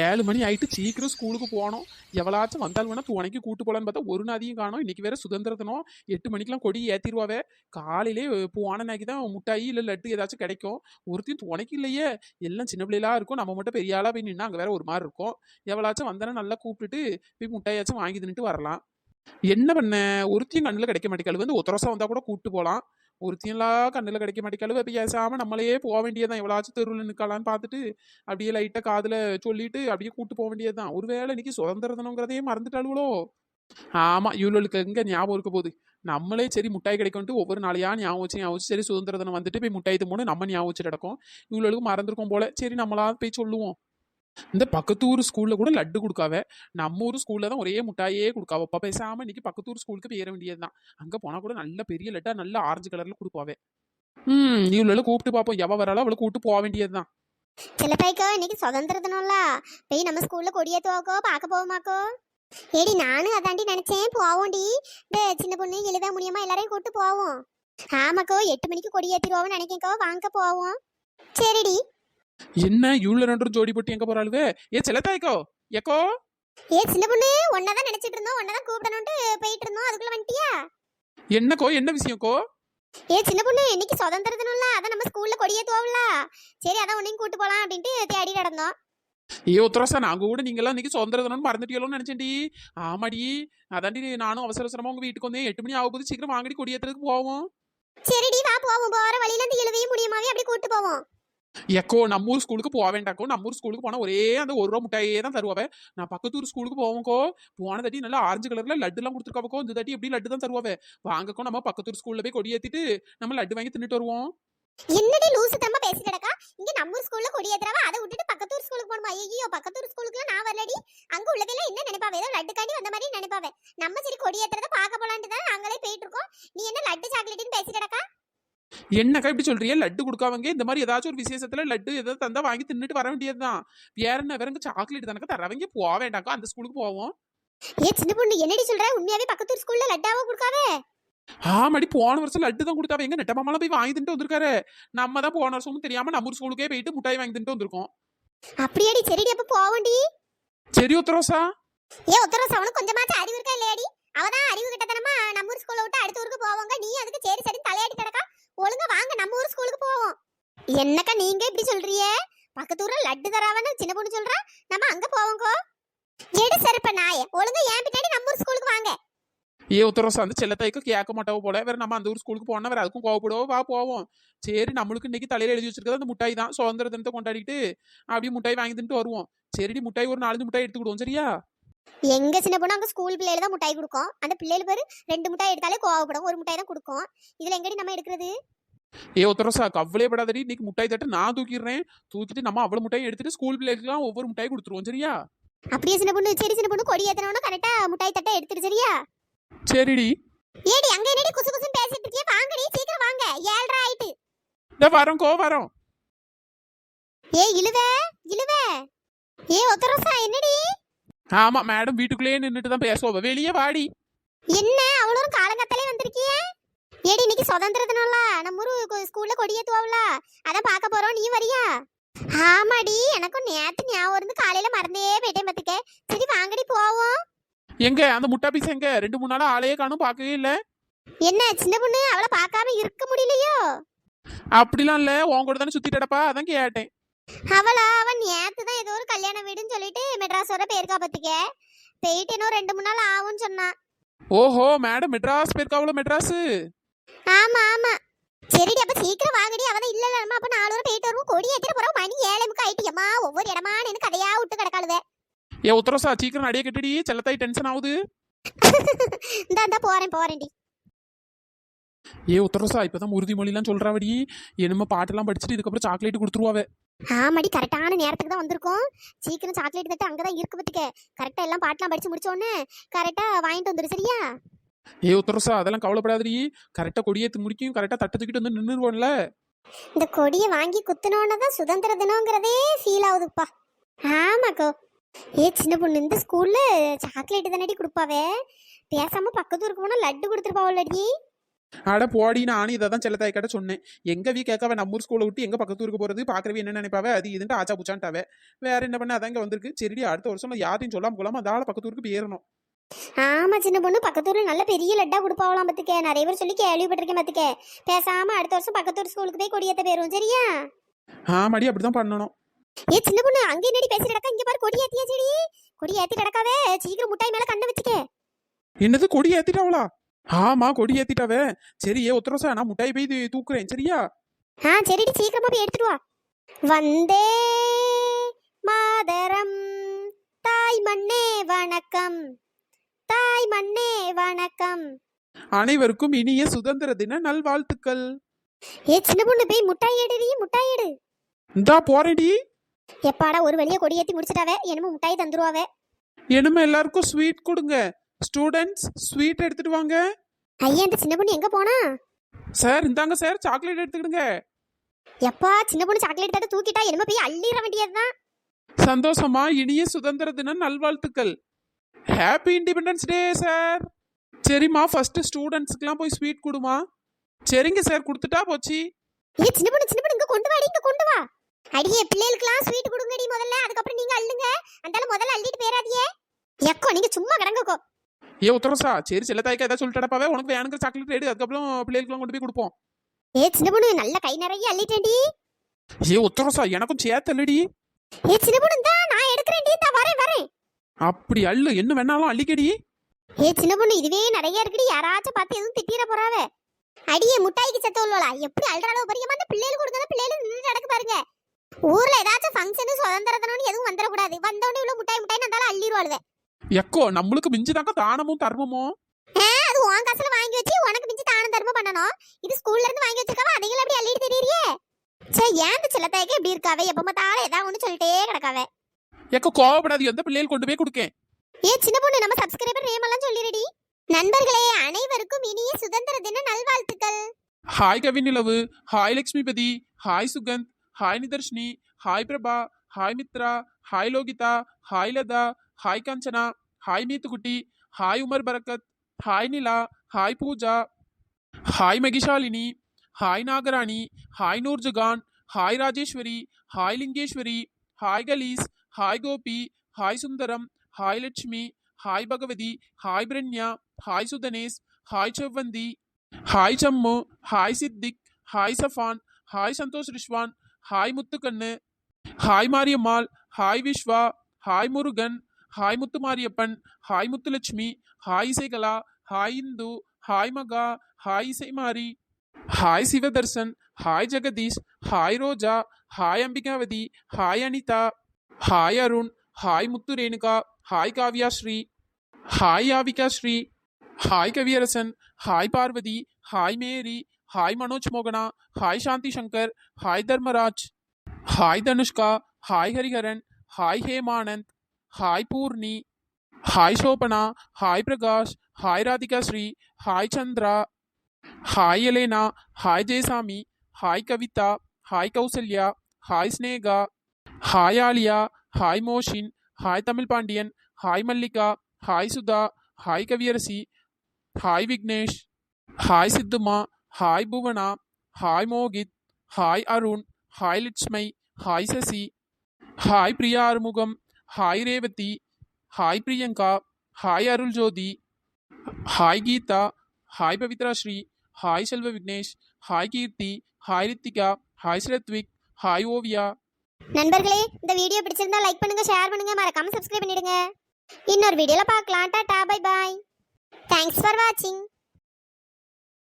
ஏழு மணி ஆயிட்டு சீக்கிரம் ஸ்கூலுக்கு போகணும். எவ்வளாச்சும் வந்தால் வேணா துணைக்கு கூட்டு போலான்னு பார்த்தா ஒரு நாதியும் காணும். இன்னைக்கு வேற சுதந்திர தினம். எட்டு மணிக்கெல்லாம் கொடி ஏற்றிடுவாவே காலையிலே போன நாக்கி தான் முட்டாயி இல்லை லட்டு ஏதாச்சும் கிடைக்கும். ஒருத்தையும் துணைக்கு இல்லையே. எல்லாம் சின்ன பிள்ளைகளா இருக்கும். நம்ம மட்டும் பெரிய ஆளாக போய் நின்னா அங்கே வேற ஒரு மாதிரி இருக்கும். எவ்வளாச்சும் வந்தானே நல்லா கூப்பிட்டுட்டு போய் முட்டாயாச்சும் வாங்கி தின்னுட்டு வரலாம். என்ன பண்ண? ஒருத்தையும் கண்ணில் கிடைக்க மாட்டேங்காது. வந்து ஒத்தரசம் வந்தால் கூட கூப்பிட்டு போகலாம் ஒருத்தியெல்லாம் கண்ணில் கிடைக்க மாட்டேங்காது இப்போ பேசாமல் நம்மளையே போக வேண்டியதுதான். எவ்வளாச்சும் தெருவில் நிற்கலான்னு பார்த்துட்டு அப்படியே லைட்டாக காதில் சொல்லிட்டு அப்படியே கூட்டு போக வேண்டியதுதான். ஒருவேளை இன்னைக்கு சுதந்திர தினங்கிறதையே மறந்துட்டாளுவளோ ஆமாம் இவளுக்கு எங்கே ஞாபகம் இருக்க போகுது? நம்மளே சரி முட்டாய் கிடைக்கும்ட்டு ஒவ்வொரு நாளையா ஞாபகம் வச்சு ஞாபகம் வச்சு சரி சுதந்திர தினம் வந்துட்டு போய் முட்டாய் போன நம்ம ஞாபகம் வச்சு நடக்கும் இவளுக்கு மறந்துருக்கோம் போல. சரி நம்மளா போய் சொல்லுவோம். இந்த பக்கத்து ஊர் ஸ்கூல்ல கூட லட்டு கொடுக்காவ. நம்ம ஊர் ஸ்கூல்ல தான் ஒரே முட்டாயே கொடுக்காவ. அப்ப பேசாம இன்னைக்கு பக்கத்து ஊர் ஸ்கூலுக்கு போயிட வேண்டியதுதான். அங்க போனா கூட நல்ல பெரிய லட்டா நல்ல ஆரஞ்சு கலர்ல கொடுப்பாவே. ம் இவ்வளவு கூப்பிட்டு பார்ப்போம் எவ வராளோ அவளை கூப்பிட்டு போக வேண்டியதுதான். சில பைக்கோ இன்னைக்கு சுதந்திர தினம்ல போய் நம்ம ஸ்கூல்ல கொடியேத்துவாக்கோ பார்க்க போவோமாக்கோ. ஏடி நானும் அதாண்டி நினைச்சேன். போவோம்டி. இந்த சின்ன பொண்ணு எழுத முடியுமா எல்லாரையும் கூட்டு போவோம். ஆமாக்கோ எட்டு மணிக்கு கொடியேத்திடுவோம்னு நினைக்கோ வாங்க போவோம். சரிடி. என்ன இவ்வளவு ரெண்டும் ஜோடி போட்டு எங்க போறாளுவே ஏ செல்லத்தாய்க்கோ எக்கோ ஏ சின்ன பொண்ணு ஒன்னதான் நினைச்சிட்டு இருந்தோம் ஒன்னதான் கூப்பிடணும்ட்டு போயிட்டு இருந்தோம் அதுக்குள்ள வந்துட்டியா? என்னக்கோ என்ன விஷயம்க்கோ ஏ சின்ன பொண்ணு இன்னைக்கு சுதந்திர தினம்ல அதான் நம்ம ஸ்கூல்ல கொடியேத்துவோம்ல சரி அதான் உன்னையும் கூட்டு போலாம் அப்படின்ட்டு தேடி நடந்தோம். ஏ உத்தரசா நாங்க கூட நீங்கெல்லாம் இன்னைக்கு சுதந்திர தினம்னு மறந்துட்டீங்களோன்னு நினைச்சேன்டி. ஆமாடி அதாண்டி நானும் அவசர அவசரமா உங்க வீட்டுக்கு வந்தேன். எட்டு மணி ஆகும் போது சீக்கிரம் வாங்கடி கொடியேத்துறதுக்கு போவோம். சரிடி வா போவோம். போற வழியில இருந்து இழுவையும் முடியுமாவே அப்படி கூட்டு போவோம். எக்கோ நம்ம ஊர் ஸ்கூலுக்கு போக வேண்டாக்கோ நம்ம ஊர் ஸ்கூலுக்கு போனா ஒரே அந்த ஒரு ரூபா முட்டாயே தான் தருவாவே. நான் பக்கத்து ஊர் ஸ்கூலுக்கு போவோம்க்கோ. போன தட்டி நல்லா ஆரஞ்சு கலர்ல லட்டுலாம் எல்லாம் கொடுத்துருக்காவக்கோ. இந்த தட்டி எப்படி லட்டு தான் தருவாவே? வாங்கக்கோ நம்ம பக்கத்து ஊர் ஸ்கூல்ல போய் கொடியேற்றிட்டு நம்ம லட்டு வாங்கி தின்னுட்டு வருவோம். என்னடி லூசு தம்ப பேசி கிடக்கா? இங்க நம்ம ஸ்கூல்ல கொடியேத்துறாவ அதை விட்டுட்டு பக்கத்தூர் ஸ்கூலுக்கு போனோம் ஐயோ பக்கத்து ஊர் ஸ்கூலுக்கு நான் வரலடி. அங்க உள்ளதெல்லாம் என்ன நினைப்பாவே? ஏதோ லட்டு காண்டி வந்த மாதிரி நினைப்பாவே. நம்ம சரி கொடியேத்துறத பார்க்க போலான்னு தான் நாங்களே போயிட்டு இருக்கோம். நீ என்ன லட்டு சாக்லேட்னு பேசி கிடக்கா? என்னக்கா இப்படி சொல்றியே? லட்டு கொடுக்காமங்க இந்த மாதிரி ஏதாச்சும் ஒரு விசேஷத்துல லட்டு ஏதாவது தந்தா வாங்கி தின்னுட்டு வர வேண்டியதுதான். வேற என்ன வேற சாக்லேட் தானக்கா தரவங்க? போக வேண்டாக்கா அந்த ஸ்கூலுக்கு போவோம். ஏ சின்ன பொண்ணு என்னடி சொல்ற? உண்மையாவே பக்கத்து ஸ்கூல்ல லட்டாவா கொடுக்காவே ஆமாடி போன வருஷம் லட்டு தான் கொடுத்தாவ. எங்க நெட்ட மாமாலாம் போய் வாங்கி தின்ட்டு வந்திருக்காரு. நம்ம தான் போன வருஷமும் தெரியாம நம்ம ஊர் ஸ்கூலுக்கே போயிட்டு முட்டாய் வாங்கி தின்ட்டு வந்திருக்கோம். அப்படியாடி சரிடி அப்ப போவோண்டி. சரி உத்தரோசா? ஏ உத்தரவு அவனுக்கு கொஞ்சமாச்சும் அறிவு இருக்கா இல்லையாடி? அவதான் அறிவு கிட்டத்தனமா நம்ம ஊர் ஸ்கூல்ல விட்டு அடுத்த ஊருக்கு போவாங்க. நீ அதுக்கு சரி சரி தலையாடி கிடக்கா ஒழுங்கா வாங்க நம்ம ஊர் ஸ்கூலுக்கு போவோம். என்னக்கா நீங்க இப்படி சொல்றியே பக்கத்து ஊர்ல லட்டு தராவன்னு சின்ன பொண்ணு சொல்றா நம்ம அங்க போவோங்கோ எடு செருப்ப நாயே ஒழுங்கா ஏன் பின்னாடி நம்ம ஊர் ஸ்கூலுக்கு வாங்க. ஏ உத்தரவாசம் அந்த செல்லத்தாய்க்கு கேட்க மாட்டாவோ போல. வேற நம்ம அந்த ஊர் ஸ்கூலுக்கு போனா வேற அதுக்கும் கோவப்படுவோம் வா போவோம். சரி நம்மளுக்கு இன்னைக்கு தலையில எழுதி வச்சிருக்கிறது அந்த முட்டாய் தான். சுதந்திர தினத்தை கொண்டாடிட்டு அப்படியே முட்டாய் வாங்கி தின்ட்டு வருவோம். சரிடி முட்டாய் ஒரு நாலஞ்சு முட்டாய் எடுத்துக்கிடுவோம் சரியா? எங்க சின்ன பொண்ணு அங்க ஸ்கூல் பிள்ளைல தான் முட்டாய் கொடுக்கும். அந்த பிள்ளைகள் பேரு ரெண்டு முட்டாய் எடுத்தாலே கோவப்படும். ஒரு முட்டாய் தான் கொடுக்கும். இதுல எங்கடி நம்ம எடுக்கிறது? ஏ உத்தரவாசா கவலையே படாதடி. இன்னைக்கு முட்டாய் தட்டை நான் தூக்கிடுறேன். தூக்கிட்டு நம்ம அவ்வளவு முட்டாய் எடுத்துட்டு ஸ்கூல் பிள்ளைகளுக்குலாம் ஒவ்வொரு முட்டாய் கொடுத்துருவோம் சரியா? அப்படியே சின்ன பொண்ணு சரி சின்ன பொண்ணு கொடி ஏத்தனவன கரெக்டா முட்டாய் தட்டை எடுத்துரு சரியா? சரிடி. ஏடி அங்க என்னடி குசு குசுன்னு பேசிட்டு இருக்கியே? வாங்கடி சீக்கிரம் வாங்க. ஏழ்ரை ஆயிட்டு. இந்த வரோம் கோ வரோம். ஏ இழுவ இழுவ. ஏ ஒத்தரசா என்னடி? ஆமா மேடம் வீட்டுக்குள்ளேயே நின்றுட்டு தான் பேசுவோம் வெளியே வாடி. என்ன? அவ்வளோ காலங்கத்தாலே வந்திருக்கியே? ஏடி இன்னைக்கு சுதந்திர தினம்ல நம்ம ஊரு ஸ்கூல்ல கொடியேத்துவாவ்ல அதான் பார்க்க போறோம். நீ வரியா? ஆமாடி எனக்கும் நேத்து ஞாபகம் இருந்து காலையில மறந்தே போயிட்டேன் பாத்துக்க சரி வாங்கடி போவோம். எங்க? அந்த முட்டா பீஸ் எங்க? ரெண்டு மூணு நாளா ஆளையே காணும் பார்க்கவே இல்ல. என்ன சின்ன பொண்ணு? அவளை பார்க்காம இருக்க முடியலையோ? அப்படிலாம் இல்ல. உன் கூட தானே சுத்திட்டடப்பா அதான் கேட்டேன். அவளா? அவன் நேத்து தான் ஏதோ ஒரு கல்யாண வீடுன்னு சொல்லிட்டு மெட்ராஸ் வர போயிருக்கா பாத்துக்க. போயிட்டு இன்னும் ரெண்டு மூணு நாள் ஆகும்னு சொன்னா. ஓஹோ மேடம் மெட்ராஸ் போயிருக்காவளோ மெட்ராஸ்? ஆமா ஆமா. சரிடி அப்ப சீக்கிரம் வாங்கடி. அவதான் இல்ல இல்ல அப்ப நாலு வரை போயிட்டு வருவோம். கொடி ஏத்திட்டு போறோம். மணி ஏழை முக்கா ஆயிட்டு. அம்மா ஒவ்வொரு இடமா நின்னு கதையா விட்டு கிடக்காளுவே ஏ உத்தரசா சீக்கிரம் அடியே கட்டடி. செல்லத்தாய் டென்ஷன் ஆகுது. இந்த போறேன் போறேன்டி. ஏ உத்தரசா இப்பதான் உறுதிமொழிலாம் சொல்றாவடி. என்னமோ பாட்டெல்லாம் படிச்சுட்டு இதுக்கப்புறம் சாக்லேட் கொடுத்துருவாவே. ஆமாடி கரெக்டான நேரத்துக்கு தான் வந்திருக்கோம். சீக்கிரம் சாக்லேட் தட்டு அங்கதான் இருக்கு பத்துக்க. கரெக்டா எல்லாம் பாட்டெல்லாம் படிச்சு முடிச்ச உடனே கரெக்டா வாங்கிட்டு வந்துரு சரியா? ஏ உத்தரசா அதெல்லாம் கவலைப்படாதடி. கரெக்டா கொடியேத்து முடிக்கும் கரெக்டா தட்டு தூக்கிட்டு வந்து நின்றுருவோம்ல இந்த கொடியை வாங்கி குத்துனோன்னு தான் சுதந்திர தினங்கிறதே ஃபீல் ஆகுதுப்பா. ஆமாக்கோ ஏ சின்ன பொண்ணு இந்த ஸ்கூல்ல சாக்லேட் தானடி கொடுப்பாவே? பேசாம பக்கத்து ஊருக்கு போனா லட்டு கொடுத்துருப்பாவல்லடி. அட போடி நானும் இதை தான் செல்லத்தாய் கிட்ட சொன்னேன். எங்க வீ கேட்காவ நம்ம ஊர் ஸ்கூலை விட்டு எங்க பக்கத்து ஊருக்கு போறது? பாக்குறவி என்ன நினைப்பாவ? அது இதுன்ட்டு ஆச்சா புச்சான்ட்டாவே. வேற என்ன பண்ண? அதான் இங்க வந்திருக்கு. சரிடி அடுத்த வருஷம் யாரையும் சொல்லாம கொள்ளாம அதால பக்கத்து ஊருக்கு போயிடணும் ஆமா சின்ன பொண்ணு. பக்கத்தூர்ல நல்ல பெரிய லட்டா கொடுப்பாவலாம் பத்துக்க. நிறைய பேர் சொல்லி கேள்விப்பட்டிருக்கேன் பத்துக்க. பேசாம அடுத்த வருஷம் பக்கத்தூர் ஸ்கூலுக்கு போய் கொடியேத்த போயிரும் சரியா? ஆமாடி அப்படிதான் பண்ணணும். ஏ சின்ன பொண்ணு அங்க என்னடி பேசி கிடக்கா? இங்க பாரு கொடி ஏத்தியா செடி கொடி ஏத்தி கிடக்காவே. சீக்கிரம் முட்டாய் மேல கண்ணை வச்சுக்க. என்னது கொடி ஏத்திட்டாவளா? ஆமா கொடி ஏத்திட்டாவே. சரி ஏ ஒத்தரசா நான் முட்டாய் போய் தூக்குறேன். சரியா? ஆ சரிடி சீக்கிரமா போய் எடுத்துட்டு வா. வந்தே மாதரம். தாய் மண்ணே வணக்கம். தாய் மண்ணே வணக்கம். அனைவருக்கும் இனிய சுதந்திர தின நல்வாழ்த்துக்கள். ஏ சின்ன பொண்ணு போய் முட்டாய் எடுடி முட்டாய் எடு. இந்தா போறேடி எப்பாடா ஒரு வழியா கொடி ஏத்தி முடிச்சிட்டாவே என்னமோ முட்டாய் தந்துருவாவே. இனிமே எல்லாருக்கும் ஸ்வீட் கொடுங்க. ஸ்டூடெண்ட்ஸ் ஸ்வீட் எடுத்துட்டு வாங்க. ஐயா இந்த சின்ன பொண்ணு எங்க போனா? சார் இந்தாங்க சார் சாக்லேட் எடுத்துக்கிடுங்க. எப்பா சின்ன பொண்ணு சாக்லேட் தட்டு தூக்கிட்டா என்னமோ போய் அள்ளிட வேண்டியதுதான். சந்தோஷமா இனிய சுதந்திர தின நல்வாழ்த்துக்கள். ஹாப்பி இண்டிபெண்டன்ஸ் டே சார் சரிம்மா ஃபர்ஸ்ட் ஸ்டூடெண்ட்ஸ்க்குலாம் போய் ஸ்வீட் கொடுமா. சரிங்க சார் கொடுத்துட்டா போச்சு. ஏ சின்ன பொண்ணு சின்ன பொண்ணு இங்க கொண்டு வாடி இங்க கொண்டு வா. அடியே பிள்ளைகளுக்குலாம் ஸ்வீட் கொடுங்கடி முதல்ல. அதுக்கப்புறம் நீங்க அள்ளுங்க. அந்தால முதல்ல அள்ளிட்டு போயிடாதியே எக்கோ நீங்க சும்மா கிடங்கக்கோ. ஏ உத்தரசா சரி செல்ல தாய்க்கா ஏதாவது சொல்லிட்டடப்பாவே உனக்கு வேணுங்கிற சாக்லேட் எடு அதுக்கப்புறம் பிள்ளைகளுக்குலாம் கொண்டு போய் கொடுப்போம். ஏ சின்ன பொண்ணு நல்ல கை நிறைய அள்ளிட்டேன்டி. ஏ உத்தரசா எனக்கும் சேத்தல்லடி ஏ சின்ன பொண்ணு இந்தா நான் எடுக்கிறேன்டி இந்தா வரேன் வரேன். அப்படி அள்ளு என்ன வேணாலும் அள்ளிக்கடி. ஏ சின்ன பொண்ணு இதுவே நிறைய இருக்குடி யாராச்சும் பார்த்து எதுவும் திட்டிர போறாவே. அடியே முட்டாய்க்கு செத்த உள்ளோலா எப்படி அல்ற அளவு பெரியமா அந்த பிள்ளைகள் கொடுங்க பிள்ளைகள் நின்று நடக்கு பாருங்க. ஊர்ல ஏதாச்சும் ஃபங்க்ஷன் சுதந்திர தினம்னு எதுவும் வந்துடக்கூடாது. வந்தோடனே இவ்வளவு முட்டாய் முட்டாய் இருந்தாலும் அள்ளிடுவாளுவே எக்கோ நம்மளுக்கு மிஞ்சுதாங்க தானமும் தர்மமும். அது உன் காசுல வாங்கி வச்சு உனக்கு மிஞ்சி தானம் தர்மம் பண்ணணும். இது ஸ்கூல்ல இருந்து வாங்கி வச்சிருக்காவ அதையும் அப்படி அள்ளிட்டு தெரியறியே? சே ஏன் இந்த சிலத்தாய்க்கு இப்படி இருக்காவே? எப்ப பார்த்தாலும் ஏதாவது ஒண்ணு சொல்லிட்டே கிடக்காவே. எக்கோ கோவப்படாது எந்த பிள்ளைகள் கொண்டு போய் கொடுக்கேன்? ஏ சின்ன பொண்ணு நம்ம சப்ஸ்கிரைபர் நேம் எல்லாம் சொல்லிடுடி நண்பர்களே அனைவருக்கும் இனிய சுதந்திர தின நல்வாழ்த்துக்கள். Hi Kavinilavu hi Lakshmipathi. Hi Sugandh. Hi Nidharshini. Hi Prabha. Hi Mithra. Hi Lohitha. Hi Latha. Hi Kanchana hi Meethukutti hi Umar Barakath hi Nila hi Pooja hi Mahishalini hi Nagarani hi Noorjahan hi Rajeswari hi Lingeswari hi Kalees hi Gopi hi Sundaram hi Lakshmi hi Bhagavathi hi Pranya hi Sudhanesh hi Sevvanthi hi Sammu hi Siddiq hi Safan hi Santhosh Rizwan hi Muthukannu hi Mariyammal hi Viswa hi Murugan hi Muthu Mariyappan hi Muthulakshmi hi Isaikala hi Indhu hi Maha hi Isaimari hi Sivadharsan hi Jagadish hi Roja hi Ambikavathi hi Anitha hi Arun hi Muthu Renuka hi Kavya Sri hi Yavika Sri hi Kaviyarasan hi Parvathi hi Mary hi Manoj மோகனா hi Shanthi Sankar hi Dharmaraj hi Dhanushka hi Hariharan hi Hemanand hi Poorni hi Sobana hi Prakash hi Radhika Sri hi Chandra hi Elena hi Jeyasamy hi Kavitha hi Kousalya hi Sneha hi Aliya hi Mohsin hi Tamil Pandian hi Mallika hi Sudha hi Kaviyarasi hi Vignesh hi Sithuma hi Bhuvana hi Mohit hi Arun hi Lakshmai hi Sasi hi Priya Arumugam hi Revathi hi Priyanka hi Arul Jothi hi Geetha hi Pavithra Sri hi Selva Vignesh hi Keerthi hi Rithika hi Srathvik hi Oviya நண்பர்களே இந்த video பிடிச்சிருந்தா like பண்ணுங்க share பண்ணுங்க மறக்காம subscribe பண்ணிடுங்க. இன்னொரு வீடியோல பார்க்கலாம். Tata bye bye thanks for வாட்சிங்